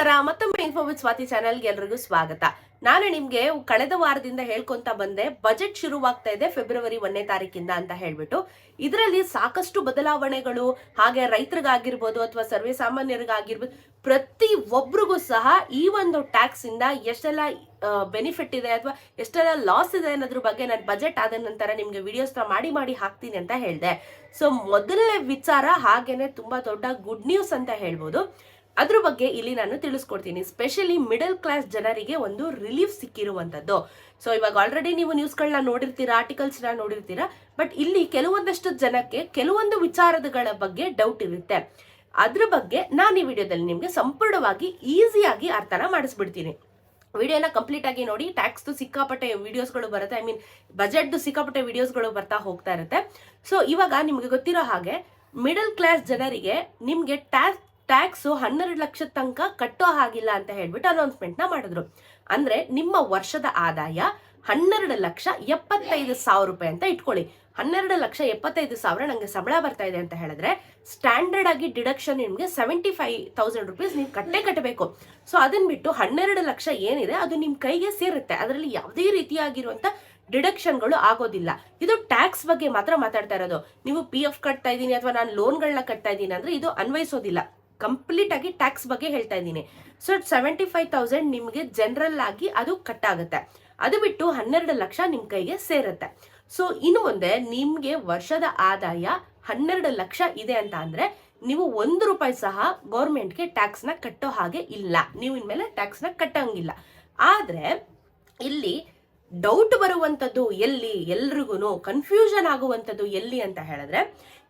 ನಮಸ್ಕಾರ. ಮತ್ತೊಮ್ಮೆ info with Swati ಚಾನಲ್ಗೆ ಎಲ್ರಿಗೂ ಸ್ವಾಗತ. ನಾನು ನಿಮ್ಗೆ ಕಳೆದ ವಾರದಿಂದ ಹೇಳ್ಕೊಂತ ಬಂದೆ, ಬಜೆಟ್ ಶುರುವಾಗ್ತಾ ಇದೆ ಫೆಬ್ರವರಿ ಒಂದನೇ ತಾರೀಕಿಂದ ಅಂತ ಹೇಳ್ಬಿಟ್ಟು. ಇದರಲ್ಲಿ ಸಾಕಷ್ಟು ಬದಲಾವಣೆಗಳು, ಹಾಗೆ ರೈತರಿಗಾಗಿರ್ಬೋದು ಅಥವಾ ಸರ್ವೇ ಸಾಮಾನ್ಯರಿಗಾಗಿರ್ಬೋದು, ಪ್ರತಿ ಒಬ್ರಿಗೂ ಸಹ ಈ ಒಂದು ಟ್ಯಾಕ್ಸ್ ಇಂದ ಎಷ್ಟೆಲ್ಲ ಬೆನಿಫಿಟ್ ಇದೆ ಅಥವಾ ಎಷ್ಟೆಲ್ಲ ಲಾಸ್ ಇದೆ ಅನ್ನೋದ್ರ ಬಗ್ಗೆ ನಾನು ಬಜೆಟ್ ಆದ ನಂತರ ನಿಮ್ಗೆ ವಿಡಿಯೋಸ್ನ ಮಾಡಿ ಮಾಡಿ ಹಾಕ್ತೀನಿ ಅಂತ ಹೇಳಿದೆ. ಸೊ ಮೊದಲನೇ ವಿಚಾರ ಹಾಗೇನೆ ತುಂಬಾ ದೊಡ್ಡ ಗುಡ್ ನ್ಯೂಸ್ ಅಂತ ಹೇಳ್ಬೋದು. ಅದ್ರ ಬಗ್ಗೆ ಇಲ್ಲಿ ನಾನು ತಿಳಿಸ್ಕೊಡ್ತೀನಿ. ಸ್ಪೆಷಲಿ ಮಿಡಲ್ ಕ್ಲಾಸ್ ಜನರಿಗೆ ಒಂದು ರಿಲೀಫ್ ಸಿಕ್ಕಿರುವಂತದ್ದು ಸೊ ಇವಾಗ ಆಲ್ರೆಡಿ ನೀವು ನ್ಯೂಸ್ಗಳನ್ನ ನೋಡಿರ್ತೀರಾ ಆರ್ಟಿಕಲ್ಸ್ನ ನೋಡಿರ್ತೀರಾ ಬಟ್ ಇಲ್ಲಿ ಕೆಲವೊಂದಷ್ಟು ಜನಕ್ಕೆ ಕೆಲವೊಂದು ವಿಚಾರಗಳ ಬಗ್ಗೆ ಡೌಟ್ ಇರುತ್ತೆ. ಅದ್ರ ಬಗ್ಗೆ ನಾನು ಈ ವಿಡಿಯೋದಲ್ಲಿ ನಿಮಗೆ ಸಂಪೂರ್ಣವಾಗಿ ಈಸಿಯಾಗಿ ಅರ್ಥನ ಮಾಡಿಸ್ಬಿಡ್ತೀನಿ. ವಿಡಿಯೋನ ಕಂಪ್ಲೀಟ್ ಆಗಿ ನೋಡಿ ಟ್ಯಾಕ್ಸ್ ಸಿಕ್ಕಾಪಟ್ಟೆ ವಿಡಿಯೋಸ್ಗಳು ಬರುತ್ತೆ ಐ ಮೀನ್ ಬಜೆಟ್ ಸಿಕ್ಕಾಪಟ್ಟೆ ವಿಡಿಯೋಸ್ಗಳು ಬರ್ತಾ ಹೋಗ್ತಾ ಇರುತ್ತೆ. ಸೊ ಇವಾಗ ನಿಮಗೆ ಗೊತ್ತಿರೋ ಹಾಗೆ ಮಿಡಲ್ ಕ್ಲಾಸ್ ಜನರಿಗೆ ನಿಮಗೆ ಟ್ಯಾಕ್ಸ್ ಟ್ಯಾಕ್ಸ್ ಹನ್ನೆರಡು ಲಕ್ಷದ ತನಕ ಕಟ್ಟೋ ಹಾಗಿಲ್ಲ ಅಂತ ಹೇಳ್ಬಿಟ್ಟು ಅನೌನ್ಸ್ಮೆಂಟ್ನ ಮಾಡಿದ್ರು. ಅಂದ್ರೆ ನಿಮ್ಮ ವರ್ಷದ ಆದಾಯ ಹನ್ನೆರಡು ಲಕ್ಷ ಎಪ್ಪತ್ತೈದು ಸಾವಿರ ರೂಪಾಯಿ ಅಂತ ಇಟ್ಕೊಳ್ಳಿ. ಹನ್ನೆರಡು ಲಕ್ಷ ಎಪ್ಪತ್ತೈದು ಸಾವಿರ ನಂಗೆ ಸಂಬಳ ಬರ್ತಾ ಇದೆ ಅಂತ ಹೇಳಿದ್ರೆ ಸ್ಟ್ಯಾಂಡರ್ಡ್ ಆಗಿ ಡಿಡಕ್ಷನ್ ನಿಮ್ಗೆ ಸೆವೆಂಟಿ ಫೈವ್ ತೌಸಂಡ್ ರುಪೀಸ್ ನೀವು ಕಟ್ಟೇ ಕಟ್ಟಬೇಕು. ಸೊ ಅದನ್ನ ಬಿಟ್ಟು ಹನ್ನೆರಡು ಲಕ್ಷ ಏನಿದೆ ಅದು ನಿಮ್ ಕೈಗೆ ಸೇರುತ್ತೆ. ಅದರಲ್ಲಿ ಯಾವುದೇ ರೀತಿಯಾಗಿರುವಂತ ಡಿಡಕ್ಷನ್ಗಳು ಆಗೋದಿಲ್ಲ. ಇದು ಟ್ಯಾಕ್ಸ್ ಬಗ್ಗೆ ಮಾತ್ರ ಮಾತಾಡ್ತಾ ಇರೋದು. ನೀವು ಪಿ ಎಫ್ ಕಟ್ತಾ ಇದ್ದೀನಿ ಅಥವಾ ನಾನು ಲೋನ್ಗಳನ್ನ ಕಟ್ತಾ ಇದ್ದೀನಿ ಅಂದ್ರೆ ಇದು ಅನ್ವಯಿಸೋದಿಲ್ಲ. ಕಂಪ್ಲೀಟ್ ಆಗಿ ಟ್ಯಾಕ್ಸ್ ಬಗ್ಗೆ ಹೇಳ್ತಾ ಇದ್ದೀನಿ. ಸೊ ಸೆವೆಂಟಿ ಫೈವ್ ತೌಸಂಡ್ ನಿಮಗೆ ಜನರಲ್ ಆಗಿ ಅದು ಕಟ್ ಆಗುತ್ತೆ. ಅದು ಬಿಟ್ಟು ಹನ್ನೆರಡು ಲಕ್ಷ ನಿಮ್ಮ ಕೈಗೆ ಸೇರುತ್ತೆ. ಸೊ ಇನ್ನು ಮುಂದೆ ನಿಮಗೆ ವರ್ಷದ ಆದಾಯ ಹನ್ನೆರಡು ಲಕ್ಷ ಇದೆ ಅಂತ ಅಂದ್ರೆ ನೀವು ಒಂದು ರೂಪಾಯಿ ಸಹ ಗೌರ್ಮೆಂಟ್ಗೆ ಟ್ಯಾಕ್ಸ್ನ ಕಟ್ಟೋ ಹಾಗೆ ಇಲ್ಲ. ನೀವು ಇನ್ಮೇಲೆ ಟ್ಯಾಕ್ಸ್ನ ಆದರೆ ಆದ್ರೆ ಇಲ್ಲಿ ಡೌಟ್ ಬರುವಂಥದ್ದು ಎಲ್ಲಿ? ಎಲ್ರಿಗೂ ಕನ್ಫ್ಯೂಷನ್ ಆಗುವಂಥದ್ದು ಎಲ್ಲಿ ಅಂತ ಹೇಳಿದ್ರೆ,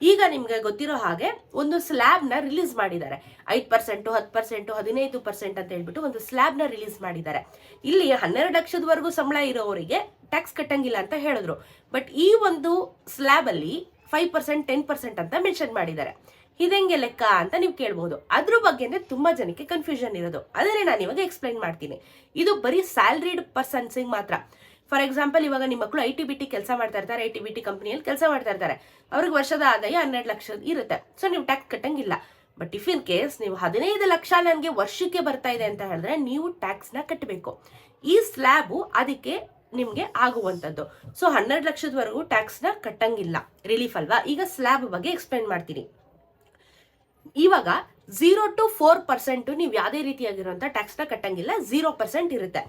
ಈಗ ನಿಮಗೆ ಗೊತ್ತಿರೋ ಹಾಗೆ ಒಂದು ಸ್ಲ್ಯಾಬ್ನ ರಿಲೀಸ್ ಮಾಡಿದ್ದಾರೆ. ಐದ್ ಪರ್ಸೆಂಟ್ ಹತ್ತು ಪರ್ಸೆಂಟ್ ಹದಿನೈದು ಪರ್ಸೆಂಟ್ ಅಂತ ಹೇಳ್ಬಿಟ್ಟು ಒಂದು ಸ್ಲ್ಯಾಬ್ನ ರಿಲೀಸ್ ಮಾಡಿದ್ದಾರೆ. ಇಲ್ಲಿ ಹನ್ನೆರಡು ಲಕ್ಷದವರೆಗೂ ಸಂಬಳ ಇರೋವರಿಗೆ ಟ್ಯಾಕ್ಸ್ ಕಟ್ಟಂಗಿಲ್ಲ ಅಂತ ಹೇಳಿದ್ರು. ಬಟ್ ಈ ಒಂದು ಸ್ಲ್ಯಾಬಲ್ಲಿ ಫೈವ್ ಪರ್ಸೆಂಟ್ ಟೆನ್ ಪರ್ಸೆಂಟ್ ಅಂತ ಮೆನ್ಷನ್ ಮಾಡಿದ್ದಾರೆ. ಇದೆಂಗೆ ಲೆಕ್ಕ ಅಂತ ನೀವು ಕೇಳ್ಬೋದು. ಅದ್ರ ಬಗ್ಗೆನೆ ತುಂಬಾ ಜನಕ್ಕೆ ಕನ್ಫ್ಯೂಷನ್ ಇರೋದು. ಅದನ್ನೇ ನಾನು ಇವಾಗ ಎಕ್ಸ್ಪ್ಲೈನ್ ಮಾಡ್ತೀನಿ. ಇದು ಬರೀ ಸ್ಯಾಲ್ರಿಡ್ ಪರ್ಸನ್ಸಿಗೆ ಮಾತ್ರ. ಫಾರ್ ಎಕ್ಸಾಂಪಲ್ ಇವಾಗ ನಿಮ್ಮ ಮಕ್ಕಳು ಐ ಟಿ ಬಿ ಟಿ ಕೆಲಸ ಮಾಡ್ತಾ ಇರ್ತಾರೆ ಐ ಟಿ ಬಿ ಟಿ ಕಂಪ್ನಿಯಲ್ಲಿ ಕೆಲಸ ಮಾಡ್ತಾ ಇರ್ತಾರೆ. ಅವ್ರಿಗೆ ವರ್ಷದ ಆದಾಯ ಹನ್ನೆರಡು ಲಕ್ಷ ಇರುತ್ತೆ. ಸೊ ನೀವು ಟ್ಯಾಕ್ಸ್ ಕಟ್ಟಂಗಿಲ್ಲ. ಬಟ್ ಇಫ್ ಇನ್ ಕೇಸ್ ನೀವು ಹದಿನೈದು ಲಕ್ಷ ನನಗೆ ವರ್ಷಕ್ಕೆ ಬರ್ತಾ ಇದೆ ಅಂತ ಹೇಳಿದ್ರೆ ನೀವು ಟ್ಯಾಕ್ಸ್ನ ಕಟ್ಟಬೇಕು ಈ ಸ್ಲ್ಯಾಬು ಅದಕ್ಕೆ ನಿಮಗೆ ಆಗುವಂತದ್ದು ಸೊ ಹನ್ನೆರಡು ಲಕ್ಷದವರೆಗೂ ಟ್ಯಾಕ್ಸ್ನ ಕಟ್ಟಂಗಿಲ್ಲ. ರಿಲೀಫ್ ಅಲ್ವಾ? ಈಗ ಸ್ಲ್ಯಾಬ್ ಬಗ್ಗೆ ಎಕ್ಸ್ಪ್ಲೈನ್ ಮಾಡ್ತೀನಿ. ಇವಾಗ ಝೀರೋ ಟು ಫೋರ್ ಪರ್ಸೆಂಟು ನೀವು ಯಾವುದೇ ರೀತಿಯಾಗಿರುವಂಥ ಟ್ಯಾಕ್ಸ್ನ ಕಟ್ಟಂಗಿಲ್ಲ ಝೀರೋ ಪರ್ಸೆಂಟ್ ಇರುತ್ತೆ.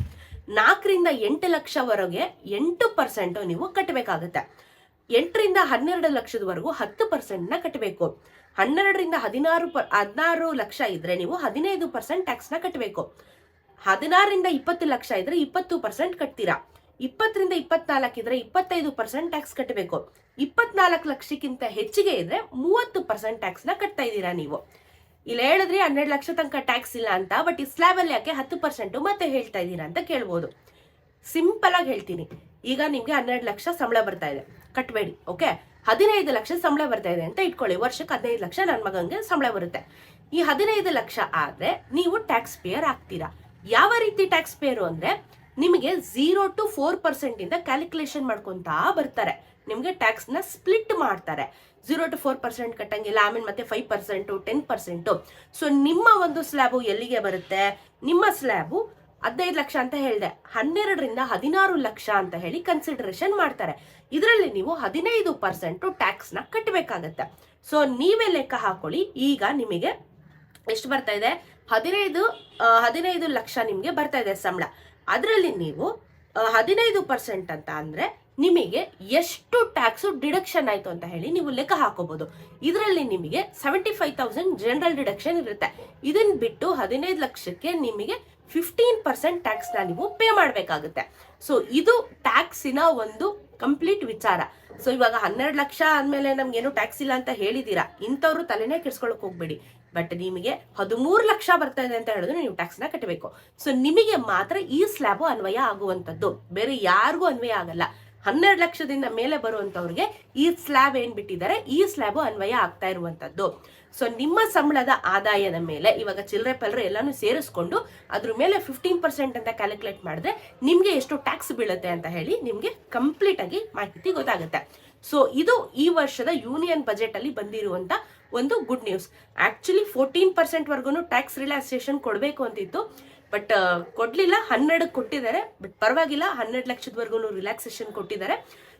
ನಾಲ್ಕರಿಂದ ಎಂಟು ಲಕ್ಷವರೆಗೆ ಎಂಟು ಪರ್ಸೆಂಟ್ ನೀವು ಕಟ್ಟಬೇಕಾಗುತ್ತೆ. ಎಂಟರಿಂದ ಹನ್ನೆರಡು ಲಕ್ಷದವರೆಗೂ ಹತ್ತು ಪರ್ಸೆಂಟ್ನ ಕಟ್ಟಬೇಕು. ಹನ್ನೆರಡರಿಂದ ಹದಿನಾರು ಪ, ಹದಿನಾರು ಲಕ್ಷ ಇದ್ರೆ ನೀವು ಹದಿನೈದು ಪರ್ಸೆಂಟ್ ಟ್ಯಾಕ್ಸ್ನ ಕಟ್ಟಬೇಕು. ಹದಿನಾರರಿಂದ ಇಪ್ಪತ್ತು ಲಕ್ಷ ಇದ್ರೆ ಇಪ್ಪತ್ತು ಪರ್ಸೆಂಟ್ ಕಟ್ತೀರಾ? ಇಪ್ಪತ್ತರಿಂದ ಇಪ್ಪತ್ನಾಲ್ಕು ಇದ್ರೆ ಇಪ್ಪತ್ತೈದು ಪರ್ಸೆಂಟ್ ಟ್ಯಾಕ್ಸ್ ಕಟ್ಟಬೇಕು. ಇಪ್ಪತ್ನಾಲ್ಕು ಲಕ್ಷಕ್ಕಿಂತ ಹೆಚ್ಚಿಗೆ ಇದ್ರೆ ಮೂವತ್ತು ಪರ್ಸೆಂಟ್ ಟ್ಯಾಕ್ಸ್ನ ಕಟ್ತಾ ಇದ್ದೀರಾ ನೀವು? ಇಲ್ಲಿ ಹೇಳಿದ್ರಿ ಹನ್ನೆರಡು ಲಕ್ಷ ತನಕ ಟ್ಯಾಕ್ಸ್ ಇಲ್ಲ ಅಂತ ಬಟ್ ಈ ಸ್ಲ್ಯಾಬ್ ಅಲ್ಲಿ ಯಾಕೆ ಹತ್ತು ಪರ್ಸೆಂಟ್ ಮತ್ತೆ ಹೇಳ್ತಾ ಇದ್ದೀರಾ ಅಂತ ಕೇಳ್ಬೋದು. ಸಿಂಪಲ್ ಆಗಿ ಹೇಳ್ತೀನಿ. ಈಗ ನಿಮಗೆ ಹನ್ನೆರಡು ಲಕ್ಷ ಸಂಬಳ ಬರ್ತಾ ಇದೆ. ಕಟ್ಬೇಡಿ ಓಕೆ ಹದಿನೈದು ಲಕ್ಷ ಸಂಬಳ ಬರ್ತಾ ಇದೆ ಅಂತ ಇಟ್ಕೊಳ್ಳಿ. ವರ್ಷಕ್ಕೆ ಹದಿನೈದು ಲಕ್ಷ ನನ್ನ ಮಗಂಗೆ ಸಂಬಳ ಬರುತ್ತೆ. ಈ ಹದಿನೈದು ಲಕ್ಷ ಆದ್ರೆ ನೀವು ಟ್ಯಾಕ್ಸ್ ಪೇಯರ್ ಆಗ್ತೀರಾ. ಯಾವ ರೀತಿ ಟ್ಯಾಕ್ಸ್ ಪೇಯರು ಅಂದ್ರೆ ನಿಮಗೆ ಝೀರೋ ಟು ಫೋರ್ ಪರ್ಸೆಂಟಿಂದ ಕ್ಯಾಲ್ಕುಲೇಷನ್ ಮಾಡ್ಕೊತಾ ಬರ್ತಾರೆ. ನಿಮಗೆ ಟ್ಯಾಕ್ಸ್ನ ಸ್ಪ್ಲಿಟ್ ಮಾಡ್ತಾರೆ. ಝೀರೋ ಟು ಫೋರ್ ಪರ್ಸೆಂಟ್ ಕಟ್ಟಂಗಿಲ್ಲ, ಆಮೇಲೆ ಮತ್ತೆ five percent ten percent so ನಿಮ್ಮ ಒಂದು ಸ್ಲ್ಯಾಬು ಎಲ್ಲಿಗೆ ಬರುತ್ತೆ? ನಿಮ್ಮ ಸ್ಲ್ಯಾಬು ಹದಿನೈದು ಲಕ್ಷ ಅಂತ ಹೇಳಿದೆ. ಹನ್ನೆರಡರಿಂದ ಹದಿನಾರು ಲಕ್ಷ ಅಂತ ಹೇಳಿ ಕನ್ಸಿಡರೇಷನ್ ಮಾಡ್ತಾರೆ. ಇದರಲ್ಲಿ ನೀವು ಹದಿನೈದು ಪರ್ಸೆಂಟ್ ಟ್ಯಾಕ್ಸ್ನ ಕಟ್ಟಬೇಕಾಗತ್ತೆ ಸೊ ನೀವೇ ಲೆಕ್ಕ ಹಾಕೊಳ್ಳಿ. ಈಗ ನಿಮಗೆ ಎಷ್ಟು ಬರ್ತಾ ಇದೆ? ಹದಿನೈದು ಹದಿನೈದು ಲಕ್ಷ ನಿಮಗೆ ಬರ್ತಾ ಇದೆ ಸಂಬಳ. ಅದರಲ್ಲಿ ನೀವು ಹದಿನೈದು ಪರ್ಸೆಂಟ್ ಅಂತ ಅಂದರೆ ನಿಮಗೆ ಎಷ್ಟು ಟ್ಯಾಕ್ಸ್ ಡಿಡಕ್ಷನ್ ಆಯ್ತು ಅಂತ ಹೇಳಿ ನೀವು ಲೆಕ್ಕ ಹಾಕೋಬಹುದು ಇದರಲ್ಲಿ ನಿಮಗೆ seventy five thousand general deduction ಇರುತ್ತೆ. ಇದನ್ನ ಬಿಟ್ಟು ಹದಿನೈದು ಲಕ್ಷಕ್ಕೆ ನಿಮಗೆ ಫಿಫ್ಟೀನ್ ಪರ್ಸೆಂಟ್ ಟ್ಯಾಕ್ಸ್ನ ನೀವು ಪೇ ಮಾಡಬೇಕಾಗುತ್ತೆ. ಸೊ ಇದು ಟ್ಯಾಕ್ಸಿನ ಒಂದು ಕಂಪ್ಲೀಟ್ ವಿಚಾರ. ಸೊ ಇವಾಗ ಹನ್ನೆರಡು ಲಕ್ಷ ಆದಮೇಲೆ ನಮ್ಗೆ ಏನು ಟ್ಯಾಕ್ಸ್ ಇಲ್ಲ ಅಂತ ಹೇಳಿದೀರಾ? ಇಂಥವ್ರು ತಲೆನೇ ಕೆಡ್ಸ್ಕೊಳಕ್ ಹೋಗ್ಬೇಡಿ. ಬಟ್ ನಿಮಗೆ ಹದಿಮೂರು ಲಕ್ಷ ಬರ್ತಾ ಇದೆ ಅಂತ ಹೇಳಿದ್ರೆ ನೀವು ಟ್ಯಾಕ್ಸ್ನ ಕಟ್ಟಬೇಕು ಸೊ ನಿಮಗೆ ಮಾತ್ರ ಈ ಸ್ಲ್ಯಾಬು ಅನ್ವಯ ಆಗುವಂತದ್ದು ಬೇರೆ ಯಾರಿಗೂ ಅನ್ವಯ ಆಗಲ್ಲ. ಹನ್ನೆರಡು ಲಕ್ಷದಿಂದ ಮೇಲೆ ಬರುವಂತವ್ರಿಗೆ ಈ ಸ್ಲ್ಯಾಬ್ ಏನ್ ಬಿಟ್ಟಿದ್ದಾರೆ? ಈ ಸ್ಲ್ಯಾಬ್ ಅನ್ವಯ ಆಗ್ತಾ ಇರುವಂತದ್ದು. ಸೊ ನಿಮ್ಮ ಸಂಬಳದ ಆದಾಯದ ಮೇಲೆ ಇವಾಗ ಚಿಲ್ಲರೆ ಪಲ್ಲರೆ ಎಲ್ಲಾನು ಸೇರಿಸ್ಕೊಂಡು ಅದ್ರ ಮೇಲೆ ಫಿಫ್ಟೀನ್ ಪರ್ಸೆಂಟ್ ಅಂತ ಕ್ಯಾಲ್ಕುಲೇಟ್ ಮಾಡಿದ್ರೆ ನಿಮ್ಗೆ ಎಷ್ಟು ಟ್ಯಾಕ್ಸ್ ಬೀಳುತ್ತೆ ಅಂತ ಹೇಳಿ ನಿಮ್ಗೆ ಕಂಪ್ಲೀಟ್ ಆಗಿ ಮಾಹಿತಿ ಗೊತ್ತಾಗುತ್ತೆ. ಸೊ ಇದು ಈ ವರ್ಷದ ಯೂನಿಯನ್ ಬಜೆಟ್ ಅಲ್ಲಿ ಬಂದಿರುವಂತ ಒಂದು good news actually fourteen percent ವರ್ಗು ಟ್ಯಾಕ್ಸ್ ರಿಲ್ಯಾಕ್ಸೇಷನ್ ಕೊಡಬೇಕು ಅಂತಿತ್ತು. ಬಟ್ ಕೊಡ್ಲಿಲ್ಲ, ಹನ್ನೆರಡು ಕೊಟ್ಟಿದ್ದಾರೆ ಬಟ್ ಪರವಾಗಿಲ್ಲ, ಹನ್ನೆರಡು ಲಕ್ಷದವರೆಗೂ ರಿಲ್ಯಾಕ್ಸೇಷನ್ ಕೊಟ್ಟಿದ್ದಾರೆ.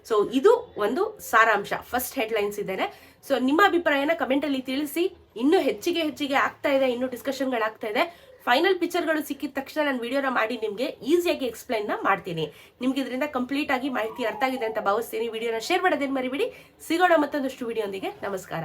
ಸೊ ಇದು ಒಂದು ಸಾರಾಂಶ. ಫಸ್ಟ್ ಹೆಡ್ಲೈನ್ಸ್ ಇದ್ದೇನೆ. ಸೊ ನಿಮ್ಮ ಅಭಿಪ್ರಾಯನ ಕಮೆಂಟಲ್ಲಿ ತಿಳಿಸಿ. ಇನ್ನೂ ಹೆಚ್ಚಿಗೆ ಹೆಚ್ಚಿಗೆ ಆಗ್ತಾ ಇದೆ, ಇನ್ನೂ ಡಿಸ್ಕಷನ್ಗಳಾಗ್ತಾ ಇದೆ. ಫೈನಲ್ ಪಿಕ್ಚರ್ಗಳು ಸಿಕ್ಕಿದ ತಕ್ಷಣ ನಾನು ವಿಡಿಯೋನ ಮಾಡಿ ನಿಮಗೆ ಈಸಿಯಾಗಿ ಎಕ್ಸ್ಪ್ಲೈನ್ನ ಮಾಡ್ತೀನಿ. ನಿಮ್ಗೆ ಇದರಿಂದ ಕಂಪ್ಲೀಟ್ ಆಗಿ ಮಾಹಿತಿ ಅರ್ಥ ಆಗಿದೆ ಅಂತ ಭಾವಿಸ್ತೀನಿ. ವಿಡಿಯೋನ ಶೇರ್ ಮಾಡೋದೇನು ಮರಿಬಿಡಿ. ಸಿಗೋಣ ಮತ್ತೊಂದಷ್ಟು ವಿಡಿಯೋಂದಿಗೆ ನಮಸ್ಕಾರ.